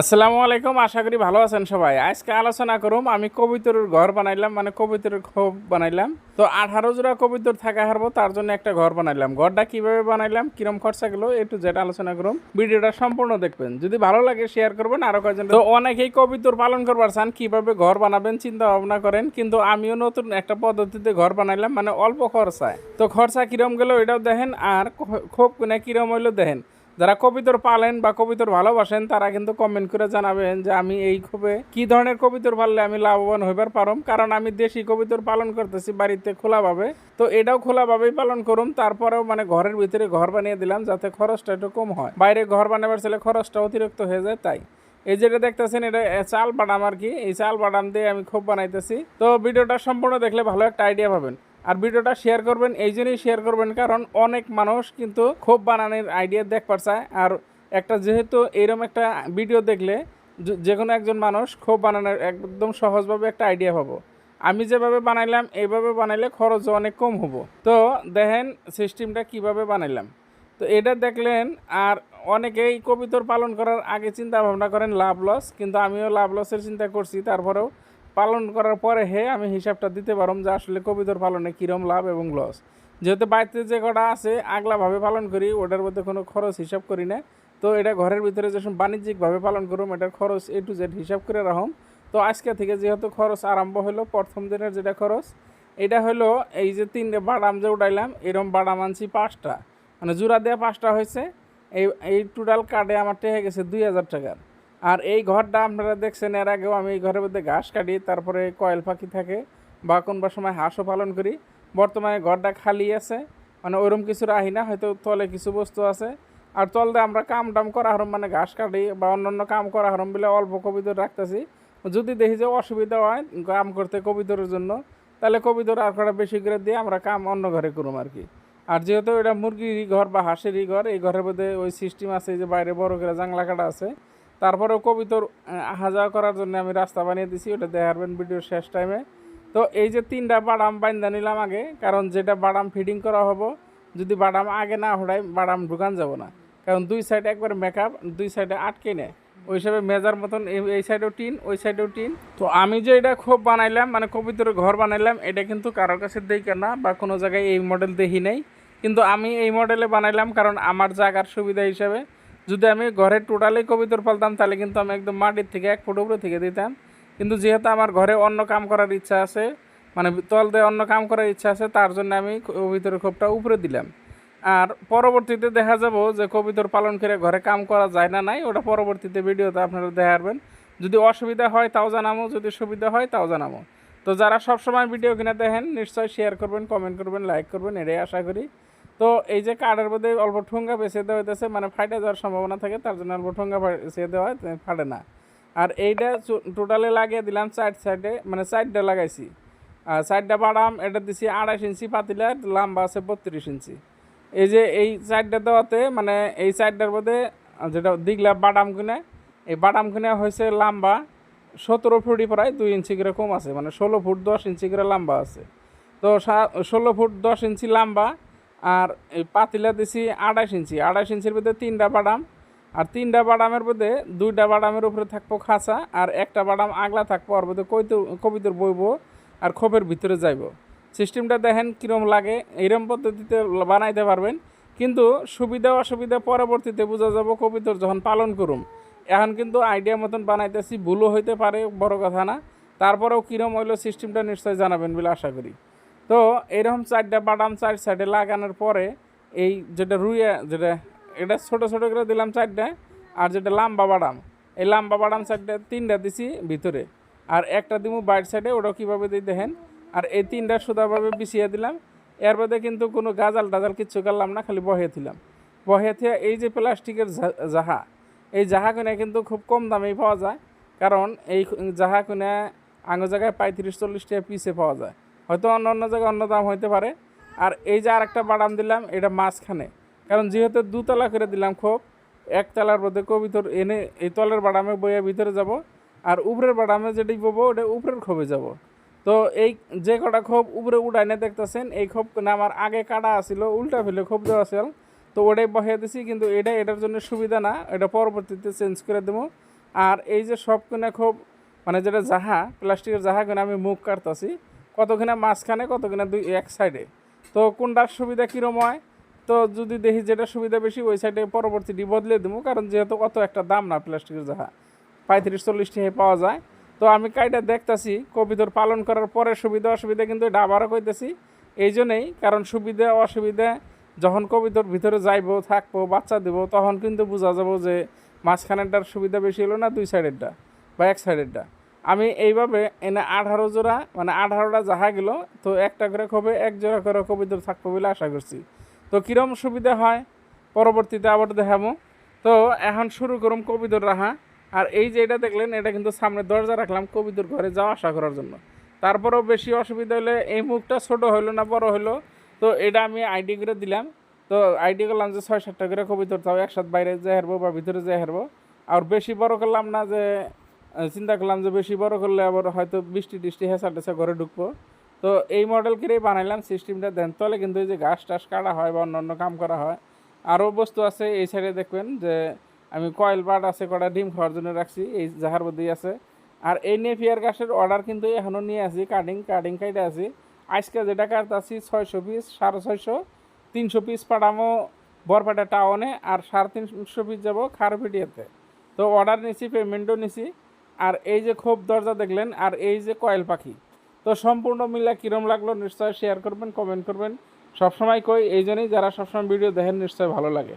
আসসালামু আলাইকুম, আশা করি ভালো আছেন সবাই। আজকে আলোচনা করুম, আমি কবিতরের ঘর বানাইলাম মানে কবিতরের খোপ বানাইলাম। তো আঠারো জোড়া কবিতর থাকা হারবো, তার জন্য একটা ঘর বানাইলাম। ঘরটা কীভাবে বানাইলাম, কিরম খরচা গেলো একটু যেটা আলোচনা করুম। ভিডিওটা সম্পূর্ণ দেখবেন। যদি ভালো লাগে শেয়ার করবেন, আরও কয়েকজন তো অনেকেই কবিতর পালন করবার চান, কীভাবে ঘর বানাবেন চিন্তা ভাবনা করেন, কিন্তু আমিও নতুন একটা পদ্ধতিতে ঘর বানাইলাম মানে অল্প খরচায়। তো খরচা কিরম গেলো, এটাও দেখেন, আর খোপ কিনা কিরম হইল, দেখেন। যারা কবিতর পালেন বা কবিতর ভালোবাসেন, তারা কিন্তু কমেন্ট করে জানাবেন যে আমি এই খুবে কি ধরনের কবিতর পাললে আমি লাভবান হইবার পারম? কারণ আমি দেশি কবিতর পালন করতেছি বাড়িতে খোলাভাবে। তো এটাও খোলাভাবেই পালন করুম। তারপরেও মানে ঘরের ভিতরে ঘর বানিয়ে দিলাম যাতে খরচটা একটু কম হয়। বাইরে ঘর বানাবার ছেলে খরচটা অতিরিক্ত হয়ে যায়, তাই। এই যেটা দেখতেছেন, এটা চাল বাদাম আর কি। এই চাল বাদাম দিয়ে আমি খুব বানাইতেছি। তো ভিডিওটা সম্পূর্ণ দেখলে ভালো একটা আইডিয়া পাবেন। আর ভিডিওটা শেয়ার করবেন, এই জন্যই শেয়ার করবেন, কারণ অনেক মানুষ কিন্তু খুব বানানোর আইডিয়া দেখবার চায় আর একটা যেহেতু এরকম একটা ভিডিও দেখলে যে- যে কোনো একজন মানুষ খুব বানানোর একদম সহজভাবে একটা আইডিয়া পাবো। আমি যেভাবে বানাইলাম, এইভাবে বানাইলে খরচ অনেক কম হব। তো দেখেন সিস্টেমটা কীভাবে বানাইলাম। তো এটা দেখলেন, আর অনেকেই কবিতর পালন করার আগে চিন্তা ভাবনা করেন লাভ লস কিন্তু আমিও লাভ লসের চিন্তা করছি, তারপরেও পালন করার পরে হে আমি হিসাবটা দিতে পারম যে আসলে কবিতর পালনে কীরম লাভ এবং লস। যেহেতু বাড়িতে যে কটা আছে, আগলাভাবে পালন করি, ওটার মধ্যে কোনো খরচ হিসাব করি না। তো এটা ঘরের ভিতরে যখন বাণিজ্যিকভাবে পালন করুম, এটার খরচ এ টু জেড হিসাব করে রাখুম। তো আজকে থেকে যেহেতু খরচ আরম্ভ হলো প্রথম দিনের যেটা খরচ, এটা হলো এই যে তিনটে বাদাম যে উঠাইলাম, এরম বাদাম আনছি পাঁচটা। মানে জোড়া দেওয়া পাঁচটা হয়েছে, এই এই টোটাল কার্ডে আমার টেকে গেছে দুই হাজার টাকার। আর এই ঘরটা আপনারা দেখছেন, এর আগেও আমি এই ঘরের মধ্যে ঘাস কাটি, তারপরে কয়েল পাখি থাকে বা কোনবার সময় হাঁসও পালন করি। বর্তমানে ঘরটা খালি আছে মানে ওইরকম কিছু রাহি না, হয়তো তলে কিছু বস্তু আছে। আর তলতে আমরা কাম টাম করা হরম মানে ঘাস কাটি বা অন্যান্য কাম করা হরম বলে অল্প কবিতর রাখতেছি। যদি দেখি যে অসুবিধা হয় কাম করতে কবিতরের জন্য, তাহলে কবিতর আর কটা বেশি করে দিয়ে আমরা কাম অন্য ঘরে করুম আর কি। আর যেহেতু এটা মুরগিরই ঘর বা হাঁসেরই ঘর, এই ঘরের মধ্যে ওই সিস্টেম আছে যে বাইরে বড় করে জাংলা কাটা আছে তারপরেও কবিতর আহ, যাওয়া করার জন্য আমি রাস্তা বানিয়ে দিছি ওটা দেখাবেন ভিডিওর শেষ টাইমে তো এই যে তিনটা বাদাম বাইন্দা নিলাম আগে কারণ যেটা বাদাম ফিডিং করা হব যদি বাদাম আগে না হড়াই বাদাম ঢুকান যাব না। কারণ দুই সাইডে একবার মেকআপ দুই সাইডে আটকে নেয় ওই হিসাবে মেজার মতন এই- সাইডেও টিন ওই সাইডেও টিন। তো আমি যে এটা খুব বানাইলাম মানে কবিতরের ঘর বানাইলাম এটা কিন্তু কারোর কাছে দেখে না বা কোনো জায়গায় এই মডেল দেখি নাই। কিন্তু আমি এই মডেলে বানাইলাম কারণ আমার জায়গার সুবিধা হিসাবে যদি আমি ঘরে টোটালি কবিতর ফেলতাম তাহলে কিন্তু আমি একদম মাটির থেকে এক ফুট উপরে থেকে দিতাম। কিন্তু যেহেতু আমার ঘরে অন্য কাম করার ইচ্ছা আছে মানে তল দিয়ে অন্য কাম করার ইচ্ছা আছে, তার জন্য আমি কবিতরের খোপটা উপরে দিলাম। আর পরবর্তীতে দেখা যাব যে কবিতর পালন করে ঘরে কাম করা যায় না, নাই, ওটা পরবর্তীতে ভিডিওতে আপনারা দেখাবেন যদি অসুবিধা হয়, তাও জানাব, যদি সুবিধা হয়, তাও জানাব। তো যারা সবসময় ভিডিও কিনে দেখেন নিশ্চয়ই শেয়ার করবেন কমেন্ট করবেন লাইক করবেন, এটাই আশা করি। তো এই যে কার্ডের মধ্যে অল্প ঠোঙ্গা বেছে দেওয়া হইতেছে মানে ফাইটে যাওয়ার সম্ভাবনা থাকে, তার জন্য অল্প ঠোঙ্গা বেছে দেওয়া ফাটে না। আর এইটা টোটালে লাগিয়ে দিলাম সাইড সাইডে মানে সাইডটা লাগাইছি। আর সাইডটা বাড়াম এটা দিছি আড়াইশ ইঞ্চি পাতিলা, লম্বা আছে বত্রিশ ইঞ্চি। এই যে এই সাইডটা দেওয়াতে মানে এই সাইডটার মধ্যে, যেটা দিগলা বাদাম কিনে, এই বাদাম কিনে হয়েছে লম্বা সতেরো ফুটই প্রায় দুই ইঞ্চি করে কম আছে মানে ষোলো ফুট দশ ইঞ্চি করে লম্বা আছে। তো ষোলো ফুট দশ ইঞ্চি লম্বা আর এই পাতিলা দিছি আড়াইশ ইঞ্চি। আড়াইশ ইঞ্চির মধ্যে তিনটা বাদাম, আর তিনটা বাদামের মধ্যে দুইটা বাদামের উপরে থাকব খাঁচা, আর একটা বাদাম আগলা থাকব, আর মধ্যে কইতে কবিতর বইব, আর খোপের ভিতরে যাইব। সিস্টেমটা দেখেন কীরকম লাগে এইরকম পদ্ধতিতে বানাইতে পারবেন। কিন্তু সুবিধা অসুবিধা পরবর্তীতে বোঝা যাব কবিতর যখন পালন করুম। এখন কিন্তু আইডিয়া মতন বানাইতেছি, ভুলও হইতে পারে, বড় কথা না। তারপরেও কীরম হইল সিস্টেমটা নিশ্চয়ই জানাবেন বলে আশা করি। তো এরকম চারটা বাদাম চার সাইডে লাগানোর পরে এই যেটা রুইয়া, যেটা এটা ছোট ছোট করে দিলাম চারটা, আর যেটা লাম্বা বাদাম এই লাম্বা বাদাম চারটা তিনটা দিছি ভিতরে। আর একটা দিমু বাইর সাইডে ওটা কীভাবে দিই দেখেন। আর এই তিনটা সুদাভাবে বিছিয়ে দিলাম। এর মধ্যে কিন্তু কোনো গাজাল টাজাল কিচ্ছু করলাম না, খালি বহে দিলাম। বহে থেকে এই যে প্লাস্টিকের জাহা, এই জাহা কিনে কিন্তু খুব কম দামেই পাওয়া যায়। কারণ এই জাহা কিনে আঙো জায়গায় পঁয়ত্রিশ চল্লিশ টাকা পিসে পাওয়া যায়। হয়তো অন্য অন্য জায়গায় অন্য দাম হইতে পারে। আর এই যে আরেকটা বাদাম দিলাম, এটা মাঝখানে। কারণ যেহেতু দুতলা করে দিলাম খুব একতলার মধ্যে কবিতর এনে এই তলের বাদামে বইয়া ভিতরে যাব, আর উপরের বাদামে যেটি ববো, ওটা উপরের খোপে যাব। তো এই যে কটা খোপ উপরে উঠাই না দেখতেছেন, এই খোপ আমার আগে কাটা আছিল, উল্টা ফেলে খোপ দেওয়া ছিল তো ওটাই বহিয়ে দিছি, কিন্তু এটা এটার জন্য সুবিধা না, এটা পরবর্তীতে চেঞ্জ করে দেবো। আর এই যে সব কিনা খুব মানে যেটা জাহা, প্লাস্টিকের জাহা কিনা আমি মুখ কাটতাছি কতখানা মাঝখানে, কতখানা দুই, এক সাইডে তো কোনটার সুবিধা, কীরম হয়? তো যদি দেখি যেটা সুবিধা বেশি, ওই সাইডে পরবর্তীটি বদলে দেবো, কারণ যেহেতু অত একটা দাম না প্লাস্টিকের জাহা পঁয়ত্রিশ, চল্লিশ টাকা পাওয়া যায়। তো আমি কাইটা দেখতাছি, কবিতর পালন করার পরে সুবিধা, অসুবিধা কিন্তু এটা আবারও কইতেছি। এই জন্যেই কারণ সুবিধা, অসুবিধা, যখন কবিতর ভিতরে যাইবো, থাকব, বাচ্চা দেবো, তখন কিন্তু বোঝা যাব যে মাঝখানেরটার সুবিধা বেশি হলো না দুই সাইডেরটা বা এক সাইডেরটা আমি এইভাবে এনে আঠারো জোড়া মানে আঠারোটা যাহা গেল, তো একটা করে কবে, এক জোড়া করে কবিতর থাকব বলে আশা করছি। তো কিরম সুবিধা হয়? পরবর্তীতে আবার দেখাবো। তো এখন শুরু করুম কবিতর রাহা। আর এই যে এটা দেখলেন, এটা কিন্তু সামনে দরজা রাখলাম কবিতর ঘরে যাওয়া আসা করার জন্য। তারপরেও বেশি অসুবিধা হলে এই মুখটা ছোট হইল না বড় হইল, তো এটা আমি আইডি করে দিলাম। তো আইডি করলাম যে ছয় সাতটা করে কবিতর তাও একসাথে বাইরে যাই হারবো বা ভিতরে যাই হারবো। আর বেশি বড় করলাম না যে চিন্তা করলাম যে বেশি বড় করলে আবার হয়তো বৃষ্টি টিষ্টি হেসা টেসা ঘরে ঢুকবো। তো এই মডেল করেই বানাইলাম সিস্টেমটা দেন তলে কিন্তু এই যে ঘাস টাস কাটা হয় বা অন্য অন্য কাম করা হয় আরও বস্তু আছে এই সাইডে দেখবেন যে আমি কয়েল বাট আছে, কটা ডিম খাওয়ার জন্য রাখছি, এই জাহার মধ্যেই আছে। আর এই নেপিয়ার গাছের অর্ডার কিন্তু এখনও নিয়ে আসি কাটিং কাটিং কাইটে আছি আজকে যেটা কাটতাছি ছয়শো পিস সাড়ে ছয়শো, তিনশো পিস পাঠামো বরপাটা টাউনে আর সাড়ে তিনশো পিস যাব খারপিটিয়াতে তো অর্ডার নিছি পেমেন্টও নিছি। আর এই যে খোপ দরজা দেখলেন, আর এই যে কয়েল পাখি। তো সম্পূর্ণ মিলা কীরম লাগল নিশ্চয় শেয়ার করবেন কমেন্ট করবেন। সবসময় কই, এই জন্যই যারা সবসময় ভিডিও দেখেন, নিশ্চয় ভালো লাগে।